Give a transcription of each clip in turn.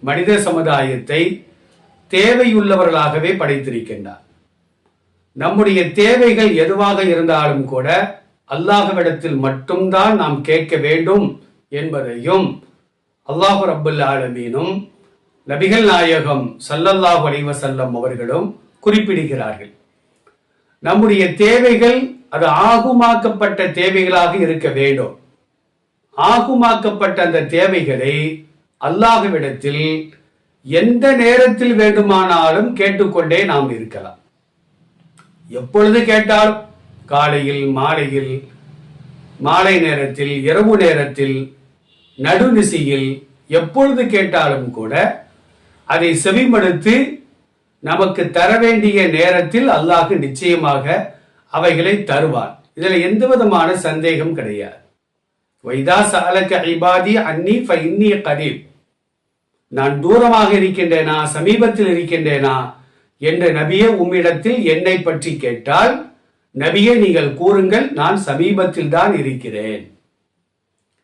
மனித சமுதாயத்தை தேவையுள்ளவர்களாகவே படைத்திருக்கின்றார். நம்முடைய தேவைகள் எதுவாக இருந்தாலும் கூட அல்லாஹ்விடத்தில் மட்டும்தான் நாம் கேட்க வேண்டும் என்பதையும் அல்லாஹு ரப்பல் ஆலமீனும் நபிகள் நாயகம் சல்லல்லாஹ் அலைவசல்லம் அவர்களும் குறிப்பிடுகிறார்கள். நம்முடைய தேவைகள் அது ஆகுமாக்கப்பட்ட தேவைகளாக இருக்க வேண்டும். ஆகுமாக்கப்பட்ட அந்த தேவைகளை அல்லாஹுவிடத்தில் எந்த நேரத்தில் வேண்டுமானாலும் கேட்டுக்கொண்டே நாம் இருக்கலாம். எப்பொழுது கேட்டாலும் காலையில் மாலையில் மாலை நேரத்தில் இரவு நேரத்தில் நடுநிசையில் எப்பொழுது கேட்டாலும் கூட அதை செவிமடுத்து நமக்கு தர வேண்டிய நேரத்தில் அல்லாஹ் நிச்சயமாக அவைகளை தருவான். இதில் எந்த விதமான சந்தேகம் கிடையாது. வைதா சாலக்க ஐபாதி அன்னி ஃபைன்னி கரீப் நான் தூரமாக இருக்கின்றேனா சமீபத்தில் இருக்கின்றேனா என்ற நபியே உம்மிடத்தில் என்னை பற்றி கேட்டால் நபியே நீங்கள் கூறுங்கள் நான் சமீபத்தில் தான் இருக்கிறேன்.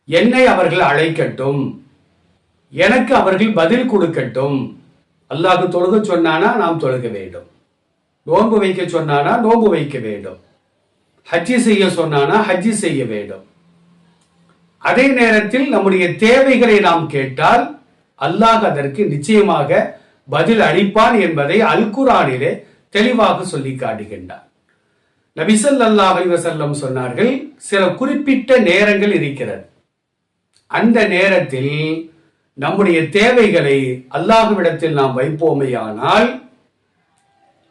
என்னை அவர்கள் அழைக்கட்டும். எனக்கு அவர்கள் பதில் கொடுக்கட்டும். அல்லாஹு தொழுக சொன்னானா நாம் தொழுக வேண்டும். நோன்பு வைக்க சொன்னானா நோன்பு வைக்க வேண்டும். ஹஜ்ஜி செய்ய சொன்னானா ஹஜ்ஜி செய்ய வேண்டும். அதே நேரத்தில் நம்முடைய தேவைகளை நாம் கேட்டால் அல்லாஹ் அதற்கு நிச்சயமாக பதில் அளிப்பான் என்பதை அல் குரானிலே தெளிவாக சொல்லி காட்டுகின்றார். நபிசல்லாஹ் அலைஹி வஸல்லம் சொன்னார்கள் சில குறிப்பிட்ட நேரங்கள் இருக்கிறது. அந்த நேரத்தில் நம்முடைய தேவைகளை அல்லாஹுவிடத்தில் நாம் வைப்போமேயானால்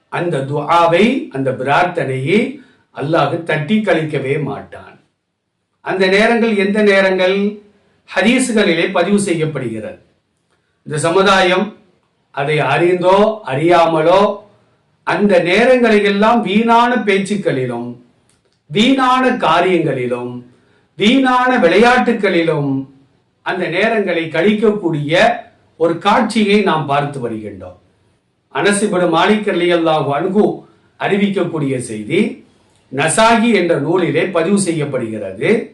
அந்த துஆவை அந்த பிரார்த்தனையை அல்லாஹ் தட்டி கழிக்கவே மாட்டான். அந்த நேரங்கள் எந்த நேரங்கள்? ஹதீஸுகளிலே பதிவு செய்யப்படுகிறது. இந்த சமுதாயம் அதை அறிந்தோ அறியாமலோ அந்த நேரங்களிலெல்லாம் வீணான பேச்சுக்களிலும் வீணான காரியங்களிலும் வீணான விளையாட்டுகளிலும் அந்த நேரங்களை கழிக்கக்கூடிய ஒரு காட்சியை நாம் பார்த்து வருகின்றோம். அனசுபடும் மாலிக் அணுகு அறிவிக்கக்கூடிய செய்தி நசாகி என்ற நூலிலே பதிவு செய்யப்படுகிறது.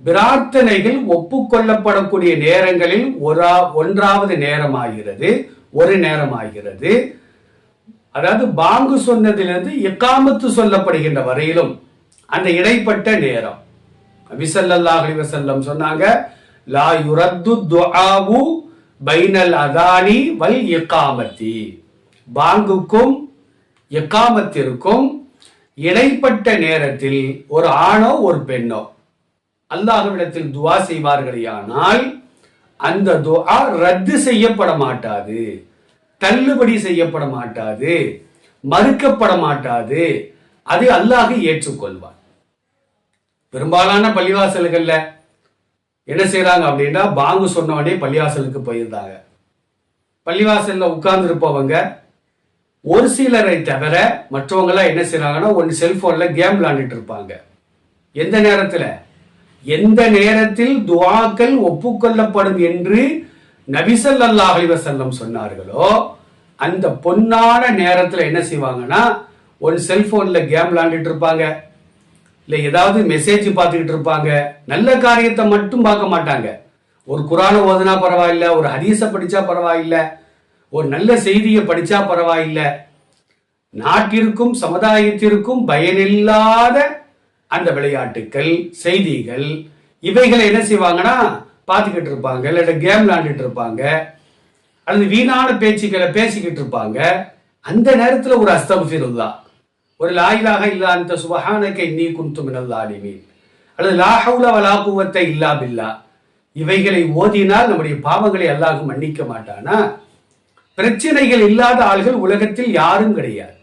பிரார்த்தனைகள் ஒப்புக்கொள்ளப்படக்கூடிய நேரங்களில் ஒரு ஒன்றாவது நேரமாகிறது. ஒரு நேரமாகிறது. அதாவது பாங்கு சொன்னதிலிருந்து இக்காமத்து சொல்லப்படுகின்ற வரையிலும் அந்த இடைப்பட்ட நேரம். நபிசல்லாஹ் வசல்லம் சொன்னாங்க லா யுரத்து துஆவு பைனல் அதானி வல் எக்காமத்தி பாங்குக்கும் இக்காமத்திற்கும் இடைப்பட்ட நேரத்தில் ஒரு ஆணோ ஒரு பெண்ணோ அல்லாஹ்விடத்தில் துவா செய்வார்களேயானால் அந்த துவா ரத்து செய்யப்பட மாட்டாது தள்ளுபடி செய்யப்பட மாட்டாது மறுக்கப்பட மாட்டாது. அதை அல்லாஹ் ஏற்றுக்கொள்வார் பெரும்பாலான பள்ளிவாசல்கள்ல என்ன செய்யறாங்க அப்படின்னா பாங்கு சொன்ன உடனே பள்ளிவாசலுக்கு போயிருந்தாங்க. பள்ளிவாசல்ல உட்கார்ந்து இருப்பவங்க ஒரு சிலரை தவிர மற்றவங்க எல்லாம் என்ன செய்யறாங்கன்னா ஒன்று செல்போன்ல கேம் விளாண்டுட்டு இருப்பாங்க. எந்த நேரத்துல? எந்த நேரத்தில் துவாக்கள் ஒப்புக்கொள்ளப்படும் என்று நபிசல்லா அலிவசல்லம் சொன்னார்களோ அந்த பொன்னான நேரத்தில் என்ன செய்வாங்கன்னா ஒரு செல்போன்ல கேம் விளாண்டுட்டு இருப்பாங்க. இல்லை ஏதாவது மெசேஜ் பார்த்துக்கிட்டு இருப்பாங்க. நல்ல காரியத்தை மட்டும் பார்க்க மாட்டாங்க. ஒரு குரானை ஓதுனா பரவாயில்ல ஒரு ஹதீஸை படிச்சா பரவாயில்ல ஒரு நல்ல செய்தியை படிச்சா பரவாயில்ல. நாட்டிற்கும் சமுதாயத்திற்கும் பயனில்லாத அந்த விளையாட்டுக்கள் செய்திகள் இவைகளை என்ன செய்வாங்கன்னா பார்த்துக்கிட்டு இருப்பாங்க இல்லாட்ட கேம் விளாண்டுட்டு இருப்பாங்க அல்லது வீணான பேச்சுக்களை பேசிக்கிட்டு இருப்பாங்க. அந்த நேரத்தில் ஒரு அஸ்தபிருல்லா ஒரு லாயிலாக இல்லா அந்த சுபஹானக்கை நீ குந்து மினல் ஆலிமீன் அல்லது லாஹவுல லாபுவத்தை இல்லா பில்லா. இவைகளை ஓதினால் நம்முடைய பாவங்களை அல்லாஹ் மன்னிக்க மாட்டானா? பிரச்சனைகள் இல்லாத ஆள்கள் உலகத்தில் யாரும் கிடையாது.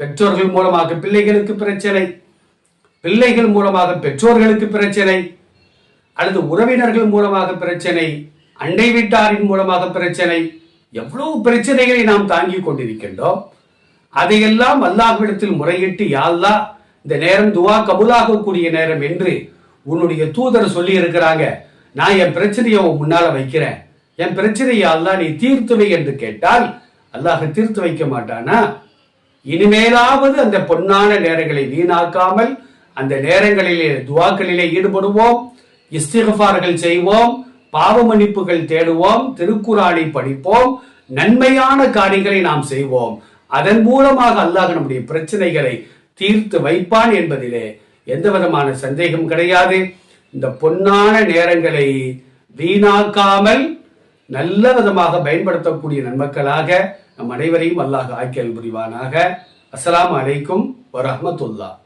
பெற்றோர்கள் மூலமாக பிள்ளைகளுக்கு பிரச்சனை பிள்ளைகள் மூலமாக பெற்றோர்களுக்கு பிரச்சனை அல்லது உறவினர்கள் மூலமாக பிரச்சனை அண்டை வீட்டாரின் மூலமாக பிரச்சனை எவ்வளவு பிரச்சனைகளை நாம் தாங்கிக் கொண்டிருக்கின்றோம்? அதையெல்லாம் அல்லாஹ்விடத்தில் முறையிட்டு யாழ்லா இந்த நேரம் துவா கபுலாகக்கூடிய நேரம் என்று உன்னுடைய தூதர் சொல்லி இருக்கிறாங்க நான் என் பிரச்சனையை உன் முன்னால வைக்கிறேன். என் பிரச்சனையை அல்லாஹ் நீ தீர்த்துவை என்று கேட்டால் அல்லாஹ் தீர்த்து வைக்க மாட்டானா? இனிமேலாவது அந்த பொன்னான நேரங்களை வீணாக்காமல் அந்த நேரங்களிலே துவாக்களிலே ஈடுபடுவோம் இஸ்திகபார்கள் செய்வோம் பாவ மன்னிப்புகள் தேடுவோம் திருக்குறானை படிப்போம் நன்மையான காரியங்களை நாம் செய்வோம். அதன் மூலமாக அல்லாஹ் நம்முடைய பிரச்சனைகளை தீர்த்து வைப்பான் என்பதிலே எந்த விதமான சந்தேகம் கிடையாது. இந்த பொன்னான நேரங்களை வீணாக்காமல் நல்ல விதமாக பயன்படுத்தக்கூடிய நன்மக்களாக நம் அனைவரையும் அல்லாஹ் ஆக்கியல் புரிவானாக. அஸ்லாம் அலைக்கும் வரஹ்மத்துல்லாஹ்